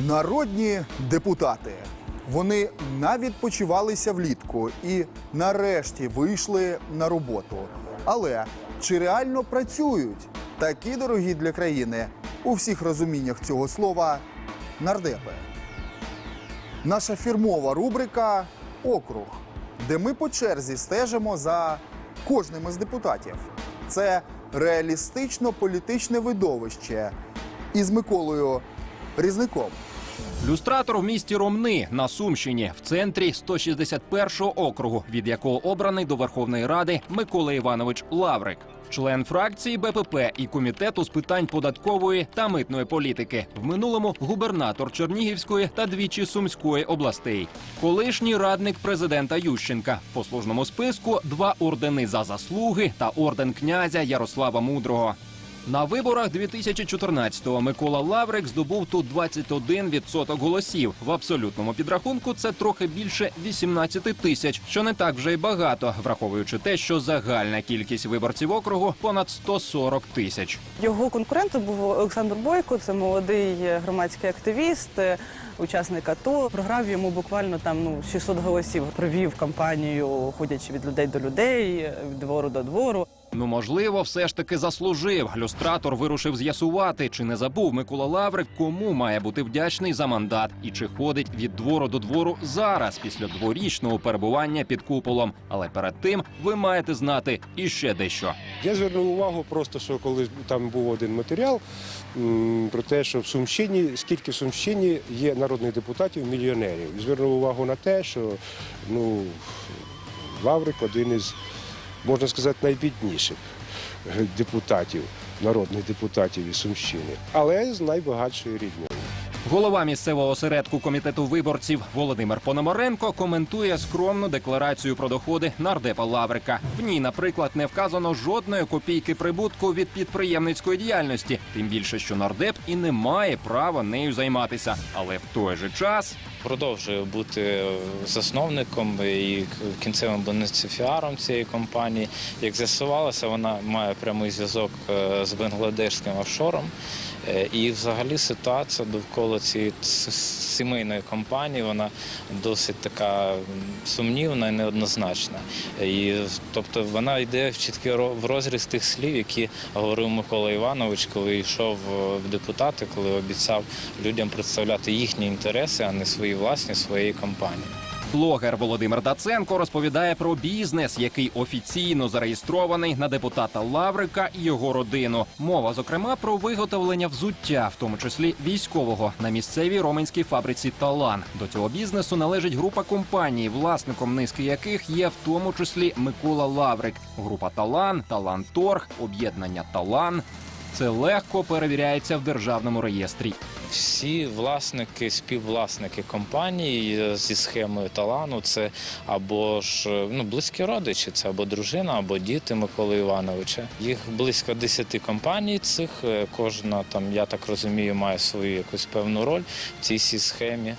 Народні депутати. Вони навідпочивалися влітку і нарешті вийшли на роботу. Але чи реально працюють такі дорогі для країни у всіх розуміннях цього слова нардепи? Наша фірмова рубрика Округ, де ми по черзі стежимо за кожним із депутатів. Це реалістично політичне видовище із Миколою Різником. Люстратор в місті Ромни на Сумщині в центрі 161-го округу, від якого обраний до Верховної Ради Микола Іванович Лаврик, член фракції БПП і комітету з питань податкової та митної політики. В минулому губернатор Чернігівської та двічі Сумської областей, колишній радник президента Ющенка в послужному списку два ордени за заслуги та орден князя Ярослава Мудрого. На виборах 2014-го Микола Лаврик здобув тут 21% голосів. В абсолютному підрахунку це трохи більше 18 тисяч, що не так вже й багато, враховуючи те, що загальна кількість виборців округу понад 140 тисяч. Його конкурентом був Олександр Бойко, це молодий громадський активіст, е, учасник АТО. Програв йому буквально там ну 600 голосів. Провів кампанію, ходячи від людей до людей, від двору до двору. Ну, можливо, все ж таки заслужив. Люстратор вирушив з'ясувати, чи не забув Микола Лаврик, кому має бути вдячний за мандат, і чи ходить від двору до двору зараз, після дворічного перебування під куполом. Але перед тим ви маєте знати іще дещо. Я звернув увагу просто, що коли там був один матеріал про те, що в Сумщині, скільки в Сумщині є народних депутатів, мільйонерів. Звернув увагу на те, що ну, Лаврик один із, можна сказати, найбідніших депутатів, народних депутатів із Сумщини, але з найбагатшої рідньої. Голова місцевого осередку комітету виборців Володимир Пономаренко коментує скромну декларацію про доходи нардепа Лаврика. В ній, наприклад, не вказано жодної копійки прибутку від підприємницької діяльності, тим більше, що нардеп і не має права нею займатися. Але в той же час продовжує бути засновником і кінцевим бенефіціаром цієї компанії. Як з'ясувалося, вона має прямий зв'язок е, з бангладешським офшором. Е, І взагалі ситуація довкола цієї сімейної компанії вона досить така сумнівна і неоднозначна. І тобто вона йде в чіткий в розріз тих слів, які говорив Микола Іванович, коли йшов е, в депутати, коли обіцяв людям представляти їхні інтереси, а не свої власні своєї компанії. блогер Володимир Даценко розповідає про бізнес, який офіційно зареєстрований на депутата Лаврика і його родину. Мова, зокрема, про виготовлення взуття, в тому числі військового, на місцевій роменській фабриці Талан. До цього бізнесу належить група компаній, власником низки яких є в тому числі Микола Лаврик. Група Талан, Талан Торг, об'єднання Талан. Це легко перевіряється в державному реєстрі. Всі власники, співвласники компанії зі схемою талану це або ж ну, близькі родичі, це або дружина, або діти Миколи Івановича. Їх близько 10 компаній цих. е, Кожна там, я так розумію, має свою якусь певну роль в цій схемі.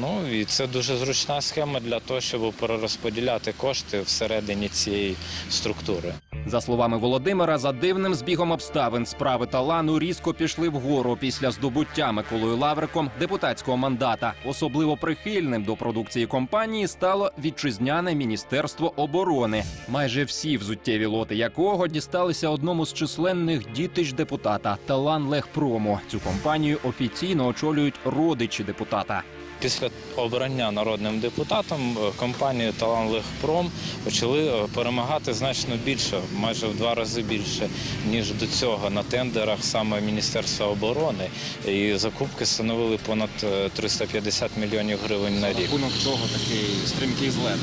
Ну і це дуже зручна схема для того, щоб перерозподіляти кошти всередині цієї структури. За словами Володимира, за дивним збігом обставин справи талану різко пішли вгору після здобуття Миколою Лавриком депутатського мандата. Особливо прихильним до продукції компанії стало вітчизняне міністерство оборони, майже всі взуттєві лоти якого дісталися одному з численних дітищ депутата Талан Легпрому. Цю компанію офіційно очолюють родичі депутата. Після обрання народним депутатом е, компанії Таланлегпром почали е, перемагати значно більше, майже в два рази більше ніж до цього на тендерах саме Міністерства оборони. І закупки становили понад е, 350 мільйонів гривень на рік. Рахунок того такий стрімкий злет.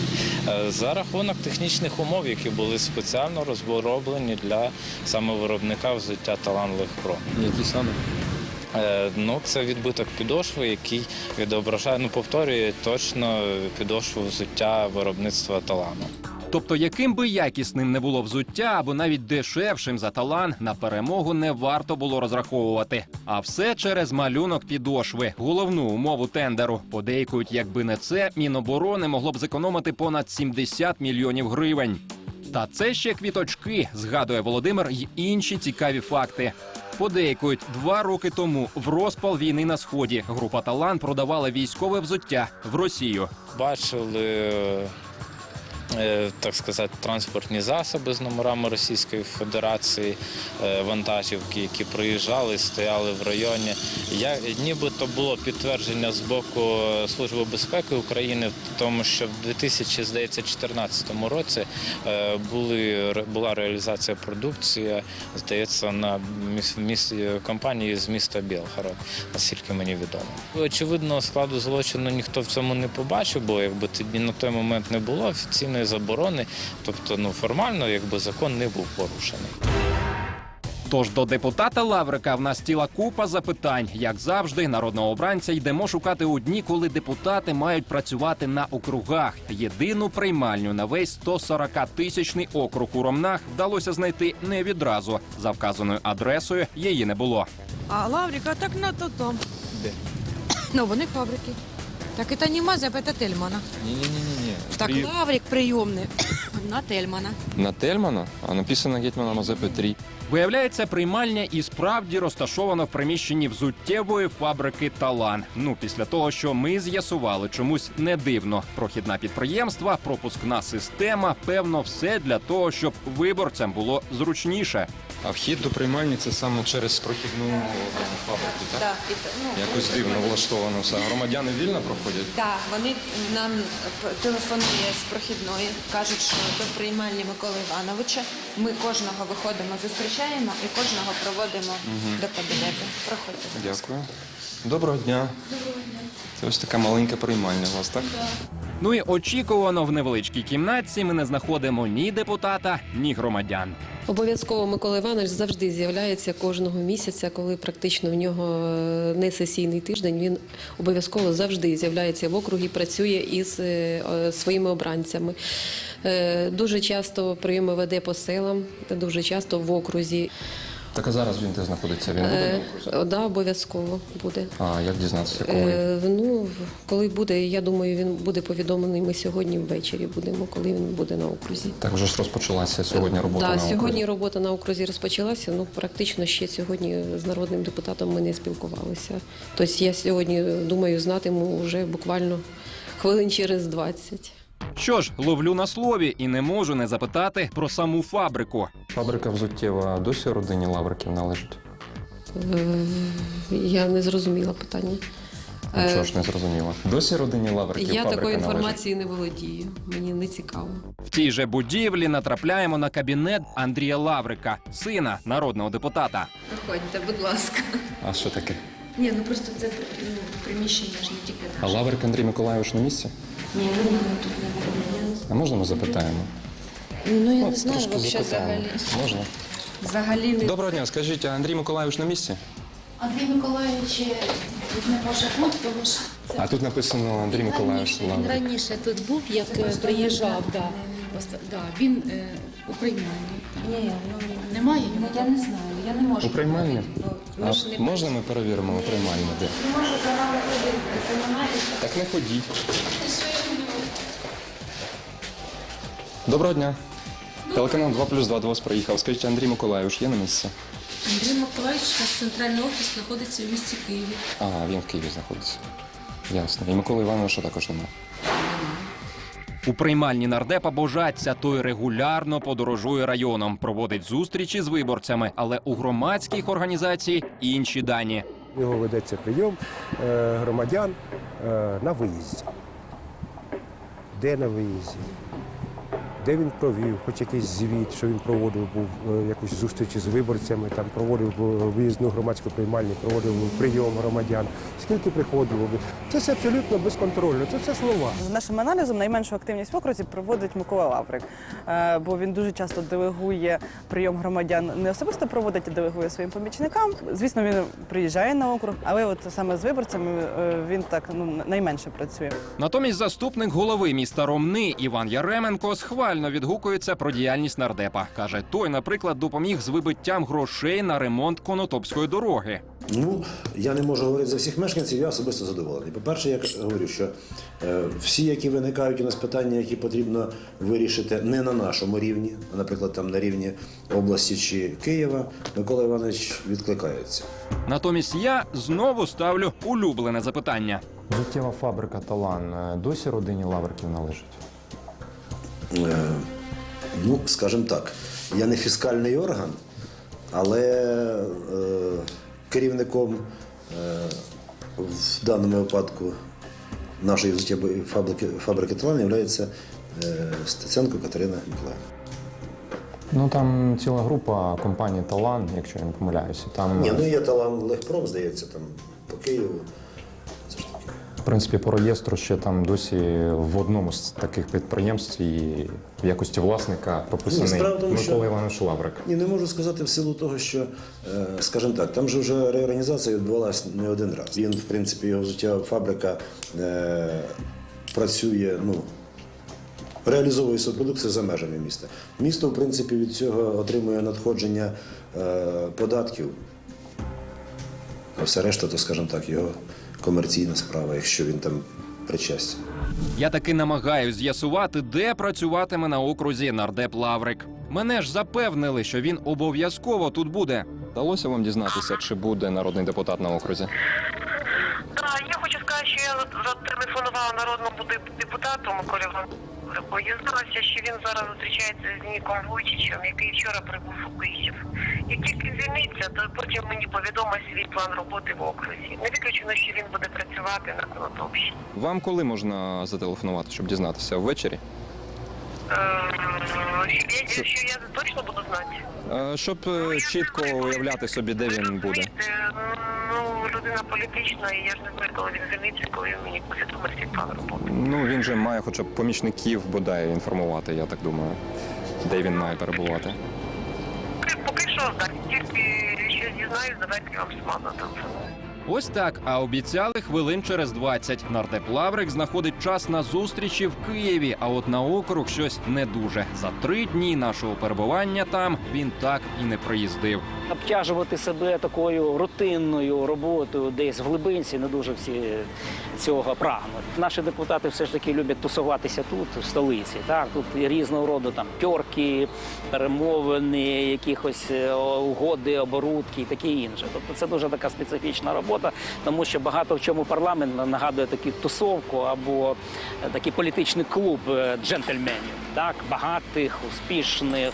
Е, За рахунок технічних умов, які були спеціально розроблені для саме виробника взуття Таланлегпром. Які саме? Е, Ну, це відбиток підошви, який відображає, ну повторює точно підошву взуття виробництва талану. Тобто, яким би якісним не було взуття, або навіть дешевшим за талан, на перемогу не варто було розраховувати. А все через малюнок підошви, головну умову тендеру. Подейкують, якби не це, Міноборони могло б зекономити понад 70 мільйонів гривень. Та це ще квіточки, згадує Володимир, й інші цікаві факти. Подейкують два роки тому в розпал війни на сході група Талан продавала військове взуття в Росію. Бачили, так сказати, транспортні засоби з номерами Російської Федерації, е, вантажівки, які приїжджали, стояли в районі. Я, нібито було підтвердження з боку Служби безпеки України в тому, що в 2014 році е, були, була реалізація продукції, здається, на міс, міс, компанії з міста Білгород, наскільки мені відомо. Очевидно, складу злочину ніхто в цьому не побачив, бо якби тоді на той момент не було офіційної заборони, тобто ну формально якби закон не був порушений. Тож до депутата Лаврика в нас ціла купа запитань. Як завжди, народного обранця йдемо шукати у дні, коли депутати мають працювати на округах. Єдину приймальню на весь 140-тисячний округ у Ромнах вдалося знайти не відразу. За вказаною адресою її не було. А Лаврика так на то там. Ну, вони фабрики. Так это не Мазеп, это Тельмана. Не-не-не. Так Лаврик приемный на Тельмана. На Тельмана, а написано Гетьмана Мазепи 3. Виявляється, приймальня і справді розташована в приміщенні взуттєвої фабрики Талан. Ну, після того, що ми з'ясували, чомусь не дивно. Прохідна підприємства, пропускна система, певно, все для того, щоб виборцям було зручніше. А вхід до приймальні це саме через прохідну фабрику, так? Так, ну, Якось дивно влаштовано все. Громадяни вільно проходять? так, вони нам телефонує з прохідної, кажуть, що до приймальні Миколи Івановича ми кожного виходимо, зустрічаємо і кожного проводимо до кабінету. Проходьте. Дякую. Доброго дня. Доброго дня. Це ось така маленька приймальня у вас, так? Ну і очікувано в невеличкій кімнатці ми не знаходимо ні депутата, ні громадян. Обов'язково Микола Іванович завжди з'являється кожного місяця, коли практично в нього е, не сесійний тиждень. Він обов'язково завжди з'являється в округі, працює із е, своїми обранцями. Е, Дуже часто прийоми веде по селам, дуже часто в окрузі. Так а зараз він де знаходиться? Він буде Е. Да, обов'язково буде. А як дізнатися, коли? Е, Ну, коли буде, я думаю, він буде повідомлений. Ми сьогодні ввечері будемо, коли він буде на окрузі. Так вже ж розпочалася сьогодні робота Так, на окрузі. сьогодні робота на окрузі розпочалася. Ну практично ще сьогодні з народним депутатом ми не спілкувалися. Тобто я сьогодні думаю, знатиму вже буквально хвилин через 20. Що ж, ловлю на слові і не можу не запитати про саму фабрику. Фабрика взуттєва досі родині Лавриків належить? Е, Я не зрозуміла питання. Е, Нічого ж не зрозуміло. Досі родині Лавриків Я фабрика такої належить? інформації не володію. Мені не цікаво. В тій же будівлі натрапляємо на кабінет Андрія Лаврика, сина народного депутата. Проходьте, будь ласка. А що таке? Ні, ну просто це ну, приміщення ж не тільки А наше. Лаврик Андрій Миколайович на місці? Ні, ну тут не А можна ми запитаємо? Ну я От не знаю, трошки взагалі запитаємо. взагалі. Можна? Взагалі не Доброго дня, скажіть, а Андрій Миколайович на місці? Андрій Миколаївич тут не може бути, тому що це А тут написано Андрій Миколайович раніше, він Лаврик. раніше тут був, як е, приїжджав, да. Він е, у приймальні. Ні, ну немає. Ну я не знаю, я не можу. У приймальні? Ну, ми ж А не можна ми перевіримо у приймальні? Де? Не можу за вами ходити, розумієте? Так не ходіть. Доброго дня. Телеканал 2 плюс 2 до вас приїхав. Скажіть, Андрій Миколайович є на місці? Андрій Миколаївич, у нас центральний офіс знаходиться в місті Києві. Ага, він в Києві знаходиться. Ясно. І Миколи Івановича також немає. У приймальні нардепа божаться той регулярно подорожує районом, проводить зустрічі з виборцями, але у громадських організацій інші дані. Його ведеться прийом е, громадян е, на виїзді. Де на виїзді? Де він провів, хоч якийсь звіт, що він проводив, був е, якусь зустрічі з виборцями, там проводив е, виїзну громадську приймальню, проводив прийом громадян. Скільки приходило? Це все абсолютно безконтрольно. Це все слова. За нашим аналізом, найменшу активність в окрузі проводить Микола Лаврик, Е, бо він дуже часто делегує прийом громадян, не особисто проводить, а делегує своїм помічникам. Звісно, він приїжджає на округ, але от саме з виборцями він так ну найменше працює. Натомість заступник голови міста Ромни Іван Яременко схвалює схвально відгукується про діяльність нардепа. каже, той, наприклад, допоміг з вибиттям грошей на ремонт конотопської дороги. Ну, я не можу говорити за всіх мешканців, я особисто задоволений. По-перше, я говорю, що е, всі, які виникають у нас питання, які потрібно вирішити не на нашому рівні, а, наприклад, там на рівні області чи Києва, Микола Іванович відкликається. Натомість я знову ставлю улюблене запитання. Життєва фабрика Талан досі родині Лавриків належить. Е, ну, скажімо так, я не фіскальний орган, але е, керівником е, в даному випадку нашої взуттєвої фабрики, фабрики Талан є Стеценко Катерина Миколаївна. Ну там ціла група компаній Талан, якщо я не помиляюся. Там, Ні, ну є Талан Легпром, здається, там по Києву. В принципі, по реєстру ще там досі в одному з таких підприємств і в якості власника прописаний тому, Микола Іванович Лаврик. Ні, не можу сказати в силу того, що, е, скажімо так, там же вже реорганізація відбувалася не один раз. Він, в принципі, його взуття фабрика е, працює, ну, реалізовує свою продукцію за межами міста. Місто, в принципі, від цього отримує надходження е, податків. А все решта, то, скажімо так, його комерційна справа, якщо він там причастен. Я таки намагаюсь з'ясувати, де працюватиме на окрузі нардеп Лаврик. Мене ж запевнили, що він обов'язково тут буде. Вдалося вам дізнатися, чи буде народний депутат на окрузі? Так, я хочу сказати, що я зателефонувала народному депутату Миколі дізналася, що він зараз зустрічається з Ніком Войчичем, який вчора прибув у Київ. Як тільки звільниться, то потім мені повідомить свій план роботи в окрузі. Не виключено, що він буде працювати на Конотопщині. Вам коли можна зателефонувати, щоб дізнатися? Ввечері? Е, Що я, точно буду знати? Е, Щоб е, чітко уявляти собі, де він буде. Ну, людина політична, і я ж не знаю, коли він звільниться, коли він мені повідомить свій план роботи. Ну він же має хоча б помічників бодай інформувати, я так думаю, де він має перебувати. Ось так, а обіцяли хвилин через 20. Нардеп Лаврик знаходить час на зустрічі в Києві. А от на округ щось не дуже. За три дні нашого перебування там він так і не приїздив. Обтяжувати себе такою рутинною роботою десь в глибинці не дуже всі цього прагнуть. Наші депутати все ж таки люблять тусуватися тут, в столиці. Так, тут різного роду там тьорки, перемовини, якихось е, угоди, оборудки і таке інше. Тобто це дуже така специфічна робота, тому що багато в чому парламент нагадує таку тусовку або е, такий політичний клуб е, джентльменів, так багатих, успішних.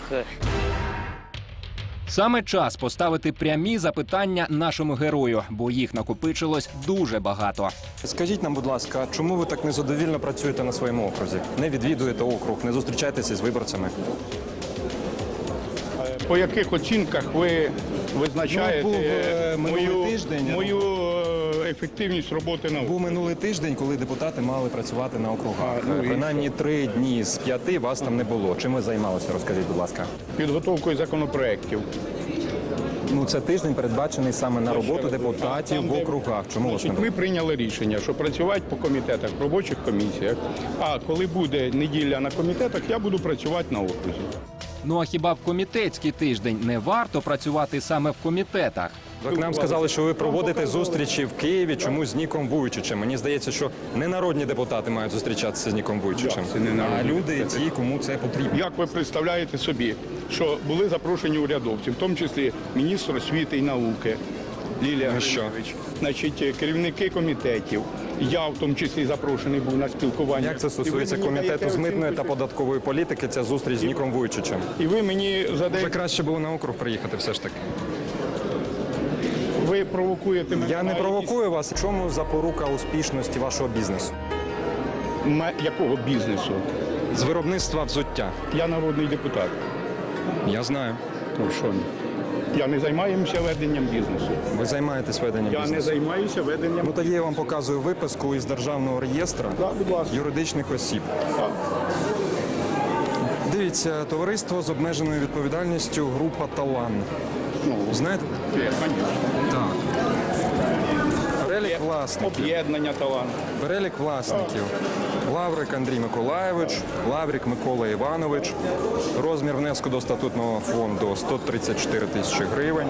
Саме час поставити прямі запитання нашому герою, бо їх накопичилось дуже багато. Скажіть нам, будь ласка, чому ви так незадовільно працюєте на своєму окрузі? Не відвідуєте округ, не зустрічаєтеся з виборцями? По яких оцінках ви визначаєте Ну, був, е, минулий мою, тиждень. мою е, ефективність роботи на Був минулий тиждень, коли депутати мали працювати на округах. А, ну, і Принаймні три дні з п'яти вас там не було. Чим ви займалися? Розкажіть, будь ласка. підготовкою законопроєктів? Ну це тиждень передбачений саме на роботу депутатів в округах. Чому було? ми прийняли рішення, що працювати по комітетах, в робочих комісіях. А коли буде неділя на комітетах, я буду працювати на окрузі. Ну а хіба в комітетський тиждень не варто працювати саме в комітетах? Так нам сказали, що ви проводите зустрічі в Києві чомусь з Ніком Вуйчичем. Мені здається, що не народні депутати мають зустрічатися з Ніком Вуйчичем, Як це не народні а люди, ті, кому це потрібно. Як ви представляєте собі, що були запрошені урядовці, в тому числі міністр освіти і науки Лілія Ну що? Значить, керівники комітетів. Я в тому числі запрошений був на спілкування. Як це І ви стосується мені комітету даєте з митної оцінку, та податкової політики? Ця зустріч з Ніком Вуйчичем. І ви мені Вже задаєте, краще було на округ приїхати, все ж таки. Ви провокуєте мене. Я не на провокую вас. В чому запорука успішності вашого бізнесу? якісь- Якого бізнесу? З виробництва взуття. Я народний депутат. Я знаю. Ну що? ні? Я не займаюся веденням бізнесу. Ви займаєтесь веденням Я не бізнесу. займаюся веденням. Ну тоді я вам показую виписку із державного реєстру Так, будь ласка. юридичних осіб. Так. Дивіться, товариство з обмеженою відповідальністю група Талан. Ну, Знаєте? Це. Так. Перелік власників. об'єднання талантів. Перелік власників. Лаврик Андрій Миколаєвич, Лаврик Микола Іванович. Розмір внеску до статутного фонду 134 тисячі гривень.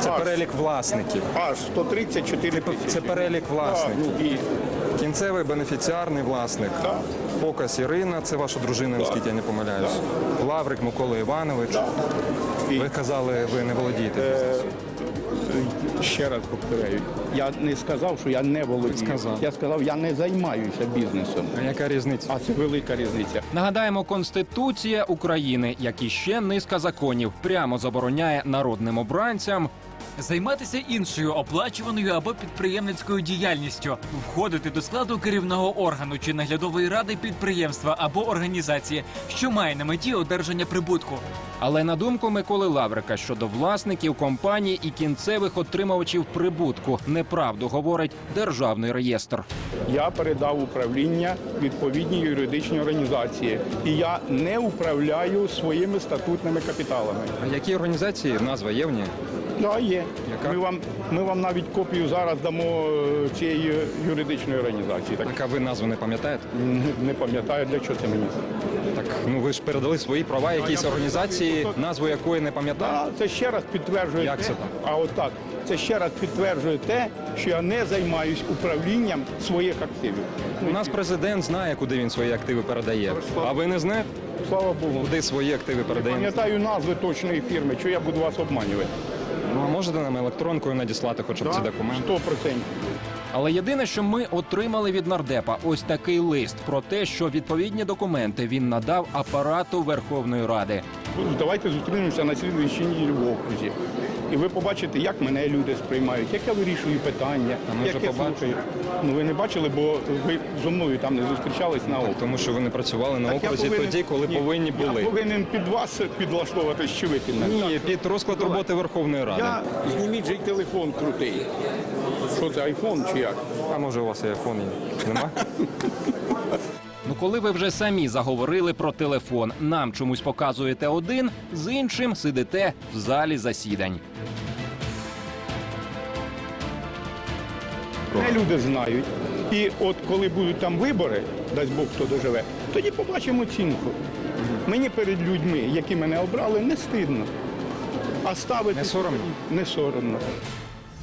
Це Аж. перелік власників. Аж 134 тисячі. Це перелік власників. Так, ну, і Кінцевий бенефіціарний власник. Показ Ірина, це ваша дружина, наскільки я не помиляюсь. Лаврик Микола Іванович. Ви казали, ви не володієте бізнесом. Ще раз повторяю, я не сказав, що я не володію. сказав. Я сказав, я не займаюся бізнесом. А яка різниця? А це велика різниця. Нагадаємо, Конституція України, як і ще низка законів, прямо забороняє народним обранцям Займатися іншою оплачуваною або підприємницькою діяльністю, входити до складу керівного органу чи наглядової ради підприємства або організації, що має на меті одержання прибутку. Але на думку Миколи Лаврика щодо власників компаній і кінцевих отримувачів прибутку, неправду говорить державний реєстр. Я передав управління відповідній юридичній організації, і я не управляю своїми статутними капіталами. А які організації назва є в ній? Да, є. Яка? Ми вам ми вам навіть копію зараз дамо е, цієї юридичної організації. Так Так а ви назву не пам'ятаєте? не пам'ятаю для чого це мені. Так ну ви ж передали свої права якійсь організації, назву якої не пам'ятаю. Це ще раз підтверджує Як те, це так? а от так. Це ще раз підтверджує те, що я не займаюсь управлінням своїх активів. У нас президент знає, куди він свої активи передає. А ви не знаєте, Слава Богу. куди свої активи Не передає? пам'ятаю назви точної фірми, що я буду вас обманювати. Ну а можете нам електронкою надіслати хоча б ці документи? 100%. Але єдине, що ми отримали від нардепа, ось такий лист про те, що відповідні документи він надав апарату Верховної Ради. Давайте зустрінемося на слідуючій неділі в окрузі. І ви побачите, як мене люди сприймають, як я вирішую питання. А ми вже як я побачили. слухаю. Ну ви не бачили, бо ви зо мною там не зустрічались на окрузі. Тому що ви не працювали на Так я окрузі повинен- тоді, коли Ні, повинні Я були. повинен під вас підлаштовувати, що ви під мене. Ні, під розклад роботи Верховної Ради. Я зніміть же й телефон крутий. Що це айфон чи як? А може у вас і айфон є? Нема? Коли ви вже самі заговорили про телефон, нам чомусь показуєте один, з іншим сидите в залі засідань. Не люди знають. І от коли будуть там вибори, дасть Бог хто доживе, тоді побачимо оцінку. Мені перед людьми, які мене обрали, не стидно. А ставити Не соромно? не соромно.